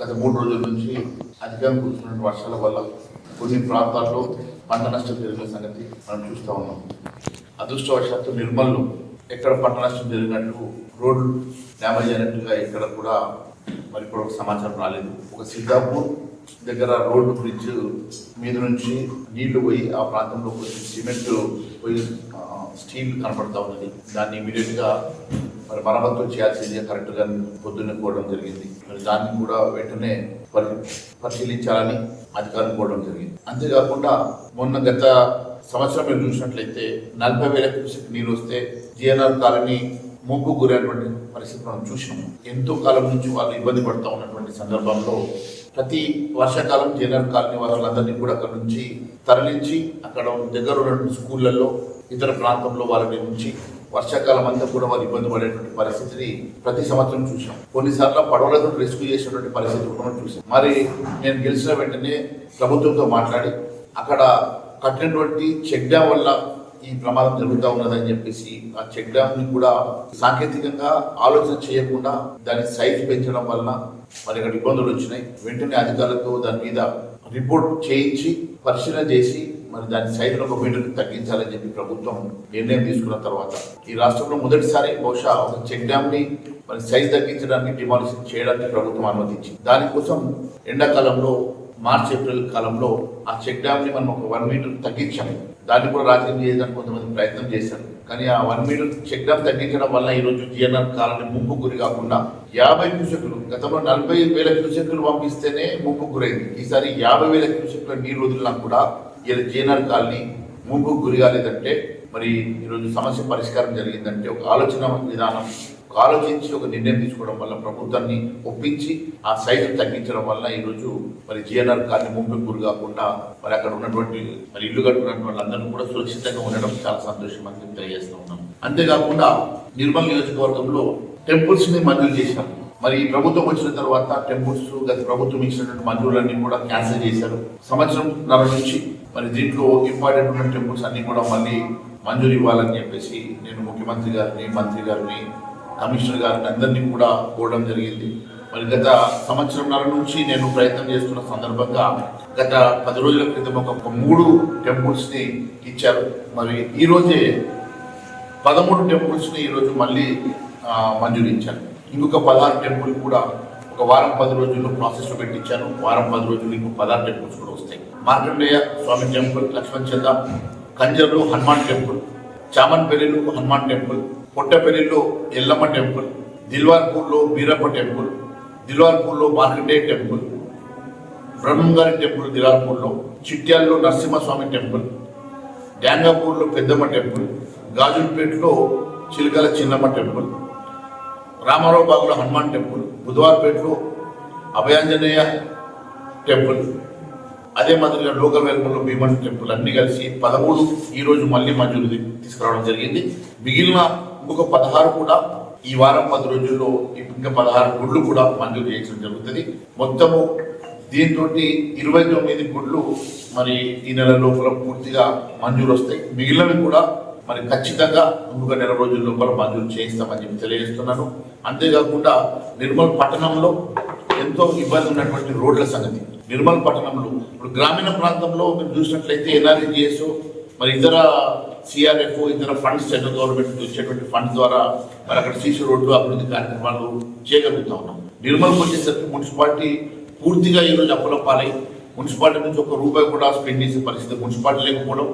గత మూడు రోజుల నుంచి అధికంగా కురుస్తున్న వర్షాల వల్ల కొన్ని ప్రాంతాల్లో పంట నష్టం జరిగిన సంగతి మనం చూస్తూ ఉన్నాం. అదృష్టవశాత్తు నిర్మల్లో ఎక్కడ పంట నష్టం జరిగినట్టు రోడ్లు డ్యామేజ్ అయినట్టుగా ఎక్కడ కూడా మరి ఇప్పుడు ఒక సమాచారం రాలేదు. ఒక సిద్ధాపూర్ దగ్గర రోడ్డు బ్రిడ్జ్ మీద నుంచి నీళ్ళు పోయి ఆ ప్రాంతంలో కొంచెం సిమెంట్ పోయి స్టీల్ కనపడతా ఉన్నది. దాన్ని ఇమీడియట్గా మరి మరమ్మతు చేయాల్సింది కరెక్ట్గా పొద్దున్నే కోవడం జరిగింది. మరి దాన్ని కూడా వెంటనే పరి పరిశీలించాలని అధికారులు కోవడం జరిగింది. అంతేకాకుండా మొన్న గత సంవత్సరం మీరు చూసినట్లయితే నలభై వేల క్యూసెక్ నీరు వస్తే జిఎన్ఆర్ కాలనీ ముంపు గురైనటువంటి పరిస్థితి మనం చూసినాము. ఎంతో కాలం నుంచి వాళ్ళు ఇబ్బంది పడుతూ ఉన్నటువంటి సందర్భంలో ప్రతి వర్షాకాలం జనరల్ కాలనీ వాళ్ళందరినీ కూడా అక్కడ నుంచి తరలించి అక్కడ దగ్గర ఉన్నటువంటి స్కూళ్ళల్లో ఇతర ప్రాంతంలో వాళ్ళని ఉంచి వర్షాకాలం అంతా కూడా వాళ్ళు ఇబ్బంది పడేటువంటి పరిస్థితిని ప్రతి సంవత్సరం చూసాం కొన్నిసార్లు పడవలతో రెస్క్యూ చేసేటువంటి పరిస్థితి కూడా చూసాం మరి నేను గెలిచిన వెంటనే ప్రభుత్వంతో మాట్లాడి అక్కడ కట్టినటువంటి చెక్ డ్యామ్ వల్ల ఈ ప్రమాదం జరుగుతూ ఉన్నదని చెప్పేసి ఆ చెక్ డ్యామ్ని కూడా సాంకేతికంగా ఆలోచన చేయకుండా దాని సైజ్ పెంచడం వలన మరి ఇక్కడ ఇబ్బందులు వచ్చినాయి. వెంటనే అధికారులతో దాని మీద రిపోర్ట్ చేయించి పరిశీలన చేసి మరి దాని సైజును ఒక మీటర్కి తగ్గించాలని చెప్పి ప్రభుత్వం నిర్ణయం తీసుకున్న తర్వాత ఈ రాష్ట్రంలో మొదటిసారి బహుశా ఒక చెక్ డ్యామ్ని మరి సైజ్ తగ్గించడానికి డిమాలిషన్ చేయడానికి ప్రభుత్వం అనుమతించింది. దానికోసం ఎండాకాలంలో మార్చ్ ఏప్రిల్ కాలంలో ఆ చెక్ డ్యామ్ని మనం ఒక వన్ మీటర్ తగ్గించాము దాన్ని కూడా రాజకీయం చేయడానికి కొంతమంది ప్రయత్నం చేశారు. కానీ ఆ వన్ మీటర్ చెక్ డ్యామ్ తగ్గించడం వల్ల ఈ రోజు జిఎన్ఆర్ కాలనీ ముంపు గురి కాకుండా యాభై క్యూసెక్లు గతంలో నలభై వేల క్యూసెక్లు పంపిస్తేనే ముంపు గురైంది. ఈసారి యాభై వేల క్యూసెక్ల నీరు వదిలినా కూడా ఇలా జిఎన్ఆర్ కాలనీ ముంపు గురి కాలేదంటే మరి ఈరోజు సమస్య పరిష్కారం జరిగిందంటే ఒక ఆలోచన విధానం ఒక ఆలోచించి ఒక నిర్ణయం తీసుకోవడం వల్ల ప్రభుత్వాన్ని ఒప్పించి ఆ సైజు తగ్గించడం వల్ల ఈరోజు మరి జిఎన్ఆర్ కాలనీ ముంపు గురి కాకుండా మరి అక్కడ ఉన్నటువంటి మరి ఇల్లు కట్టుకున్నటువంటి వాళ్ళందరూ కూడా సురక్షితంగా ఉండడం చాలా సంతోషం అని తెలియజేస్తూ ఉన్నాం. అంతేకాకుండా నిర్మల్ నియోజకవర్గంలో టెంపుల్స్ని మంజూరు చేశాం మరి ఈ ప్రభుత్వం వచ్చిన తర్వాత టెంపుల్స్ గత ప్రభుత్వం ఇచ్చినటువంటి మంజూరులన్నీ కూడా క్యాన్సిల్ చేశారు. సంవత్సరం నర నుంచి మరి దీంట్లో ఇంపార్టెంట్ ఉన్న టెంపుల్స్ అన్ని కూడా మళ్ళీ మంజూరు ఇవ్వాలని చెప్పేసి నేను ముఖ్యమంత్రి గారిని మంత్రి గారిని కమిషనర్ గారిని అందరినీ కూడా కోరడం జరిగింది. మరి గత సంవత్సరంన్నర నుంచి నేను ప్రయత్నం చేస్తున్న సందర్భంగా గత పది రోజుల క్రితం ఒక మూడు టెంపుల్స్ని ఇచ్చారు. మరి ఈరోజే పదమూడు టెంపుల్స్ని ఈరోజు మళ్ళీ మంజూరు ఇచ్చాను ఇంకొక పదహారు టెంపుల్ కూడా ఒక వారం పది రోజుల్లో ప్రాసెస్లో పెట్టించాను వారం పది రోజులు ఇంకో పదహారు టెంపుల్స్ కూడా వస్తాయి. మార్కండేయ స్వామి టెంపుల్ లక్ష్మణ్ చంద కంజర్లో హనుమాన్ టెంపుల్ చామన్పల్లిలో హనుమాన్ టెంపుల్ పొట్టపల్లిలో ఎల్లమ్మ టెంపుల్ దిల్వార్పూర్లో బీరప్ప టెంపుల్ దిల్వార్పూర్లో మార్కండేయ టెంపుల్ బ్రహ్మంగారి టెంపుల్ దిలార్పూర్లో చిట్యాల్లో నరసింహస్వామి టెంపుల్ డ్యాంగాపూర్లో పెద్దమ్మ టెంపుల్ గాజులపేటలో చిలకల చిన్నమ్మ టెంపుల్ రామారావు బాగులో హనుమాన్ టెంపుల్ బుధవారపేటలో అభయాంజనేయ టెంపుల్. అదే మాదిరిగా లోకల్ వెల్పల్లో భీమన్ టెంపుల్ అన్ని కలిసి పదమూడు ఈ రోజు మళ్ళీ మంజూరు తీసుకురావడం జరిగింది. మిగిలిన ఇంకొక పదహారు కూడా ఈ వారం పది రోజుల్లో ఇంకా పదహారు గుళ్ళు కూడా మంజూరు చేయించడం జరుగుతుంది. మొత్తము దీంతో ఇరవై తొమ్మిది గుళ్ళు మరి ఈ నెల లోపల పూర్తిగా మంజూరు వస్తాయి. మిగిలినవి కూడా మరి ఖచ్చితంగా ఇంకొక నెల రోజుల లోపల మంజూరు చేయిస్తామని చెప్పి తెలియజేస్తున్నాను. అంతేకాకుండా నిర్మల్ పట్టణంలో ఎంతో ఇబ్బంది ఉన్నటువంటి రోడ్ల సంగతి. నిర్మల్ పట్టణంలో ఇప్పుడు గ్రామీణ ప్రాంతంలో మీరు చూసినట్లయితే ఎన్ఆర్ఈజిఎస్ మరి ఇతర సిఆర్ఎఫ్ ఇతర ఫండ్స్ సెంట్రల్ గవర్నమెంట్ నుంచి వచ్చేటువంటి ఫండ్స్ ద్వారా మరి అక్కడ సీసీ రోడ్లు అభివృద్ధి కార్యక్రమాలు చేయగలుగుతా ఉన్నాం. నిర్మల్కి వచ్చేసరికి మున్సిపాలిటీ పూర్తిగా ఈరోజు అప్పుల పాలై మున్సిపాలిటీ నుంచి ఒక రూపాయి కూడా స్పెండ్ చేసే పరిస్థితి మున్సిపాలిటీ లేకపోవడం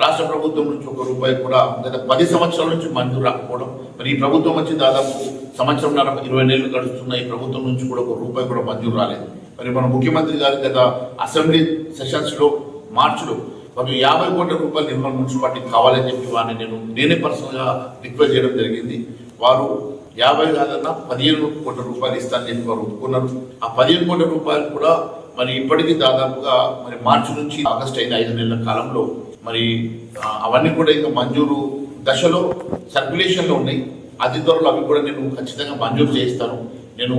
రాష్ట్ర ప్రభుత్వం నుంచి ఒక రూపాయి కూడా గత పది సంవత్సరాల నుంచి మంజూరు రాకపోవడం మరి ఈ ప్రభుత్వం వచ్చి దాదాపు సంవత్సరంన్నర ఇరవై నెలలు గడుస్తున్న ఈ ప్రభుత్వం నుంచి కూడా ఒక రూపాయి కూడా మంజూరు రాలేదు. మరి మన ముఖ్యమంత్రి గారు గత అసెంబ్లీ సెషన్స్లో మార్చిలో ఒక యాభై కోట్ల రూపాయలు నిర్మల్ మున్సిపాలిటీకి కావాలని చెప్పి వారిని నేను నేనే పర్సనల్గా రిక్వెస్ట్ చేయడం జరిగింది. వారు యాభై కాదన్నా పదిహేను కోట్ల రూపాయలు ఇస్తానని చెప్పి వారు ఒప్పుకున్నారు. ఆ పదిహేను కోట్ల రూపాయలు కూడా మరి ఇప్పటికీ దాదాపుగా మరి మార్చి నుంచి ఆగస్ట్ అయిన ఐదు నెలల కాలంలో మరి అవన్నీ కూడా ఇంకా మంజూరు దశలో సర్క్యులేషన్లో ఉన్నాయి. అతి త్వరలో అవి కూడా నేను ఖచ్చితంగా మంజూరు చేయిస్తాను. నేను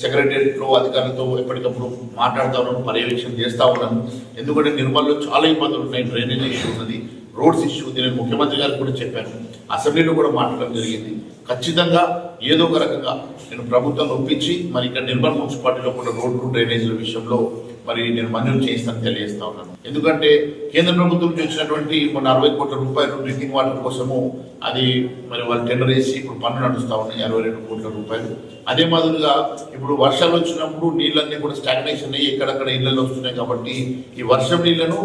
సెక్రటరియట్లో అధికారులతో ఎప్పటికప్పుడు మాట్లాడుతా ఉన్నాను పర్యవేక్షణ చేస్తా ఉన్నాను. ఎందుకంటే నిర్మల్లో చాలా ఇబ్బందులు ఉన్నాయి డ్రైనేజ్ ఇష్యూ ఉన్నది. రోడ్స్ ఇష్యూ ఉంది నేను ముఖ్యమంత్రి గారికి కూడా చెప్పాను అసెంబ్లీలో కూడా మాట్లాడడం జరిగింది. ఖచ్చితంగా ఏదో ఒక రకంగా నేను ప్రభుత్వం ఒప్పించి మరి ఇక్కడ నిర్మల్ మున్సిపాలిటీలో కూడా రోడ్లు డ్రైనేజీల విషయంలో మరి నేను మంజూరు చేయిస్తాను తెలియజేస్తా ఉన్నాను. ఎందుకంటే కేంద్ర ప్రభుత్వం నుంచి వచ్చినటువంటి మొన్న అరవై కోట్ల రూపాయలు డ్రింకింగ్ వాటర్ కోసము అది మరి వాళ్ళు టెండర్ వేసి ఇప్పుడు పన్ను నడుస్తూ ఉన్నాయి అరవై రెండు కోట్ల రూపాయలు. అదే మాదిరిగా ఇప్పుడు వర్షాలు వచ్చినప్పుడు నీళ్ళన్నీ కూడా స్టాగ్నేషన్ అయ్యి ఎక్కడక్కడ ఇళ్ళల్లో వస్తున్నాయి కాబట్టి ఈ వర్షం నీళ్ళను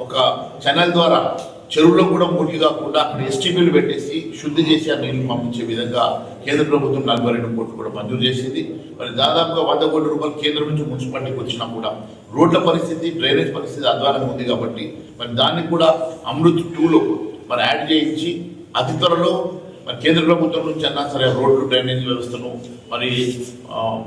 ఒక ఛానల్ ద్వారా చెరువులో కూడా మురికి కాకుండా అక్కడ ఎస్టీబీలు పెట్టేసి శుద్ధి చేసి ఆ నీళ్ళు పంపించే విధంగా కేంద్ర ప్రభుత్వం నలభై రెండు కోట్లు కూడా మంజూరు చేసింది. మరి దాదాపుగా వంద కోట్ల రూపాయలు కేంద్రం నుంచి మున్సిపాలిటీకి వచ్చినా కూడా రోడ్ల పరిస్థితి డ్రైనేజ్ పరిస్థితి అధ్వానంగా ఉంది కాబట్టి మరి దాన్ని కూడా అమృత్ టూలో మరి యాడ్ చేయించి అతి త్వరలో మరి కేంద్ర ప్రభుత్వం నుంచి అన్నా సరే రోడ్లు డ్రైనేజ్ వ్యవస్థను మరి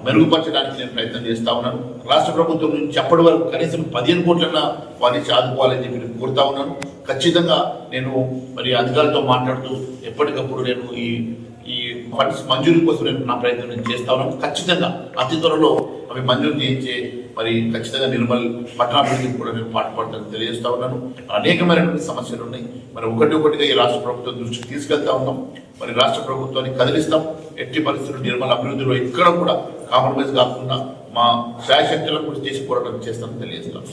మెరుగుపరచడానికి నేను ప్రయత్నం చేస్తా ఉన్నాను. రాష్ట్ర ప్రభుత్వం నుంచి అప్పటి వరకు కనీసం పదిహేను కోట్లన్నా వారిని ఆదుకోవాలని చెప్పి నేను కోరుతా ఉన్నాను. ఖచ్చితంగా నేను మరి అధికారులతో మాట్లాడుతూ ఎప్పటికప్పుడు నేను ఈ ఈ ఫండ్స్ మంజూరు కోసం నేను నా ప్రయత్నం నేను చేస్తా ఉన్నాను. ఖచ్చితంగా అతి త్వరలో అవి మంజూరు చేయించే మరి ఖచ్చితంగా నిర్మల్ పట్టణాభివృద్ధికి కూడా నేను పాటుపడతాను తెలియజేస్తా ఉన్నాను. అనేకమైనటువంటి సమస్యలు ఉన్నాయి. మరి ఒకటి ఒకటిగా ఈ రాష్ట్ర ప్రభుత్వం దృష్టికి తీసుకెళ్తా ఉన్నాం. మరి రాష్ట్ర ప్రభుత్వాన్ని కదిలిస్తాం. ఎట్టి పరిస్థితులు నిర్మల్ అభివృద్ధిలో ఎక్కడ కూడా కాంప్రమైజ్ కాకుండా మా శాయశక్తులకు కూడా చేసి పోరాటం చేస్తామని తెలియజేస్తాం